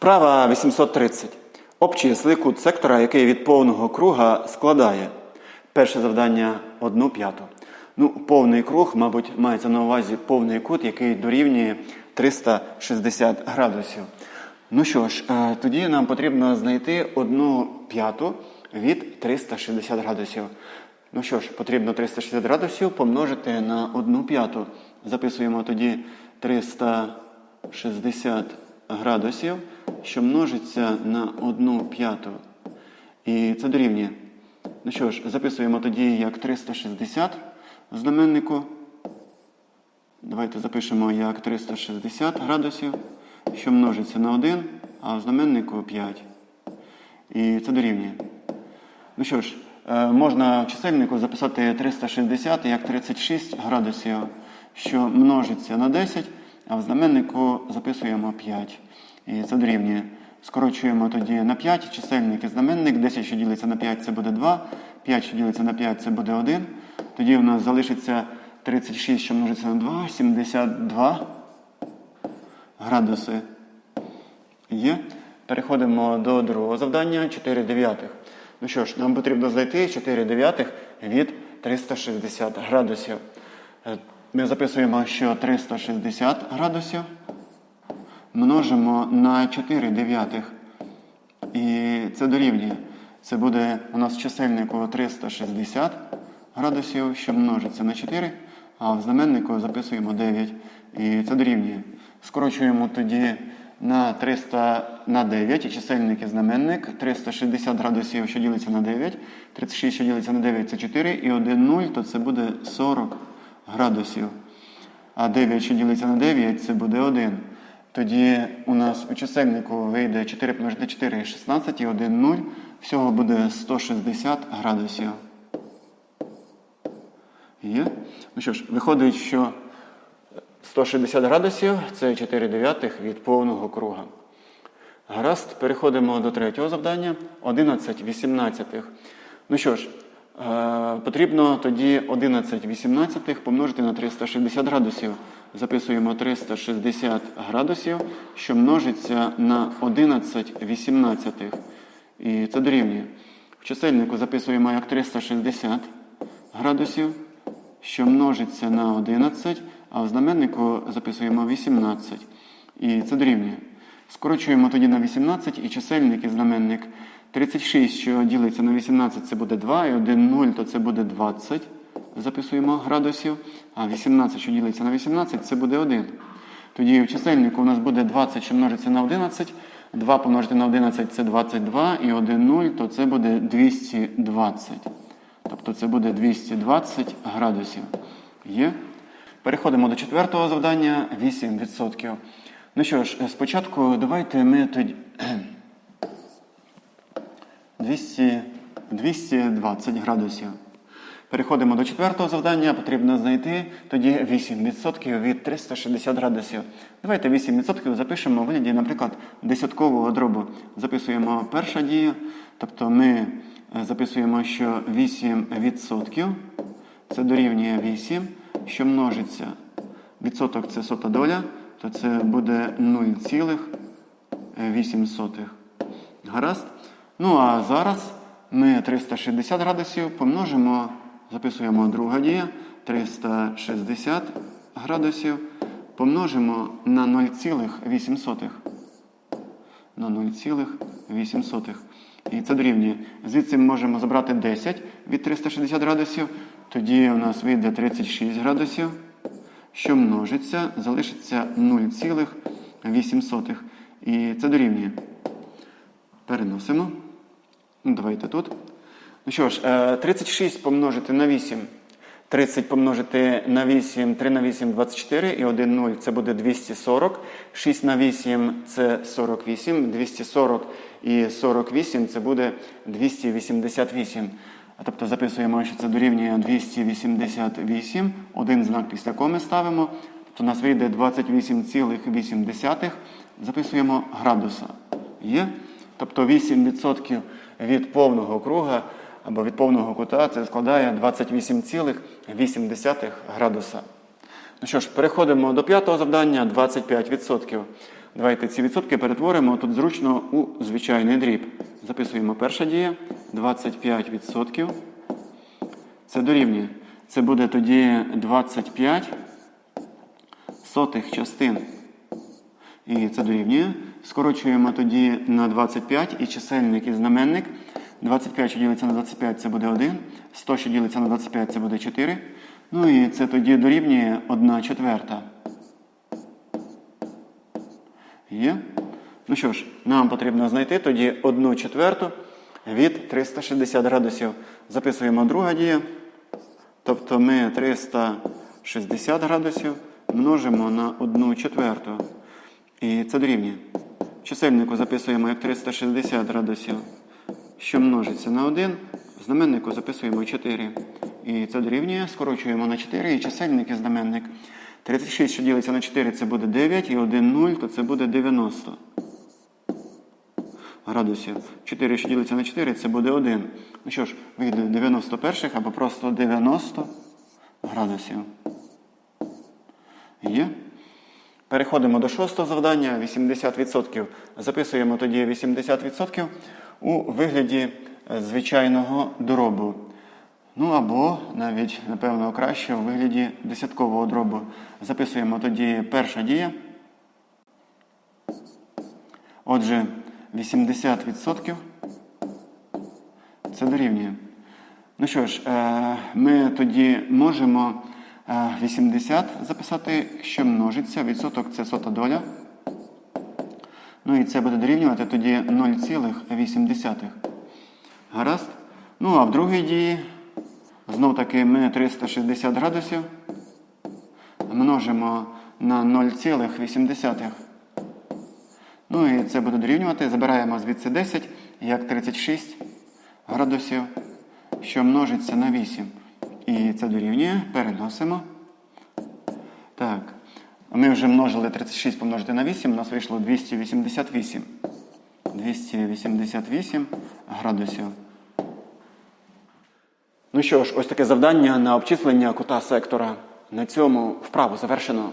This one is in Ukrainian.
Вправа 830. Обчисли кут сектора, який від повного круга складає. Перше завдання 1 п'яту. Ну, повний круг, мабуть, мається на увазі повний кут, який дорівнює 360 градусів. Ну що ж, е, тоді нам потрібно знайти 1 п'яту від 360 градусів. Ну що ж, потрібно 360 градусів помножити на 1 п'яту. Записуємо тоді 360 градусів, що множиться на 1 п'яту. І це дорівнює. Ну що ж, записуємо тоді як 360 в знаменнику. Давайте запишемо як 360 градусів, що множиться на 1, а в знаменнику 5. І це дорівнює. Ну що ж, е, можна в чисельнику записати 360 як 36 градусів, що множиться на 10, а в знаменнику записуємо 5. І це дорівнює. Скорочуємо тоді на 5 чисельник і знаменник. 10, що ділиться на 5, це буде 2. 5, що ділиться на 5, це буде 1. Тоді у нас залишиться 36, що множиться на 2, 72 градуси. Є. Переходимо до другого завдання 4 дев'ятих. Ну що ж, нам потрібно знайти 4 дев'ятих від 360 градусів. Е, Ми записуємо, що 360 градусів множимо на 4 дев'ятих. І це дорівнює. Це буде у нас чисельнику 360 градусів, що множиться на 4, а в знаменнику записуємо 9. І це дорівнює. Скорочуємо тоді на 300 на 9, і чисельник і знаменник. 360 градусів, що ділиться на 9. 36, що ділиться на 9, це 4. І 1 0, то це буде 40 градусів. А 9, що ділиться на 9, це буде 1. Тоді у нас у чисельнику вийде 4 помножити 4 16 і 1 0. Всього буде 160 градусів. Є? Ну що ж, виходить, що 160 градусів це 4 дев'ятих від повного круга. Гаразд, переходимо до третього завдання 11 вісімнадцятих. Ну що ж, потрібно тоді 11 вісімнадцятих помножити на 360 градусів. Записуємо 360 градусів, що множиться на 11 вісімнадцятих. І це дорівнює. В чисельнику записуємо як 360 градусів, що множиться на 11, а в знаменнику записуємо 18. І це дорівнює. Скорочуємо тоді на 18 і чисельник і знаменник. 36, що ділиться на 18, це буде 2, і 1 0, то це буде 20. Записуємо градусів. А 18, що ділиться на 18, це буде 1. Тоді в чисельнику у нас буде 20, що множиться на 11. 2 помножити на 11 це 22, і 1 0, то це буде 220. Тобто це буде 220 градусів. Є. Переходимо до четвертого завдання 8%. Ну що ж, спочатку давайте ми тоді 200, 220 градусів. Переходимо до четвертого завдання. Потрібно знайти тоді 8% від 360 градусів. Давайте 8% запишемо у вигляді, наприклад, десяткового дробу. Записуємо перша дія. Тобто ми е, записуємо, що 8% це дорівнює 8, що множиться. Відсоток це сота доля, то це буде 0,8. Гаразд. Ну а зараз ми 360 градусів помножимо, записуємо друга дія, 360 градусів помножимо на 0,8. На 0,8. І це дорівнює. Звідси ми можемо забрати 10 від 360 градусів. Тоді у нас вийде 36 градусів, що множиться, залишиться 0,8. І це дорівнює. Переносимо. Давайте тут. Ну що ж, е, 36 помножити на 8. 30 помножити на 8, 3 на 8 24 і 1 0 це буде 240. 6 на 8 це 48. 240 і 48 це буде 288. Тобто записуємо, що це дорівнює 288. Один знак після коми ставимо. Тобто у нас вийде 28,8. Записуємо градуса. Є? Тобто 8% від повного круга або від повного кута це складає 28,8 градуса. Ну що ж, переходимо до п'ятого завдання 25%. Давайте ці відсотки перетворимо тут зручно у звичайний дріб. Записуємо перша дія 25%. Це дорівнює. Це буде тоді 25 сотих частин. І це дорівнює. Скорочуємо тоді на 25 і чисельник і знаменник. 25, що ділиться на 25, це буде 1. 100, що ділиться на 25, це буде 4. Ну і це тоді дорівнює 1 четверта. Є? Ну що ж, нам потрібно знайти тоді 1 четверту від 360 градусів. Записуємо друга дія. Тобто ми 360 градусів множимо на 1 четверту. І це дорівнює. Чисельнику записуємо як 360 градусів, що множиться на 1. В знаменнику записуємо 4. І це дорівнює. Скорочуємо на 4 і чисельник і знаменник. 36, що ділиться на 4, це буде 9, і 1 0, то це буде 90 градусів. 4, що ділиться на 4, це буде 1. Ну що ж, вийде 90 перших або просто 90 градусів. Є. Переходимо до шостого завдання. 80%. Записуємо тоді 80% у вигляді е, звичайного дробу. Ну або навіть, напевно, краще у вигляді десяткового дробу. Записуємо тоді перша дія. Отже, 80% це дорівнює. Ну що ж, е, ми тоді можемо е, 80 записати, що множиться. Відсоток це сота доля. Ну і це буде дорівнювати тоді 0,8. Гаразд. Ну а в другій дії, знов таки, ми 360 градусів множимо на 0,8. Ну і це буде дорівнювати. Забираємо звідси 10, як 36 градусів, що множиться на 8. І це дорівнює. Переносимо. Так. Ми вже множили 36 помножити на 8, у нас вийшло 288. 288 градусів. Ну що ж, ось таке завдання на обчислення кута сектора. На цьому вправу завершено.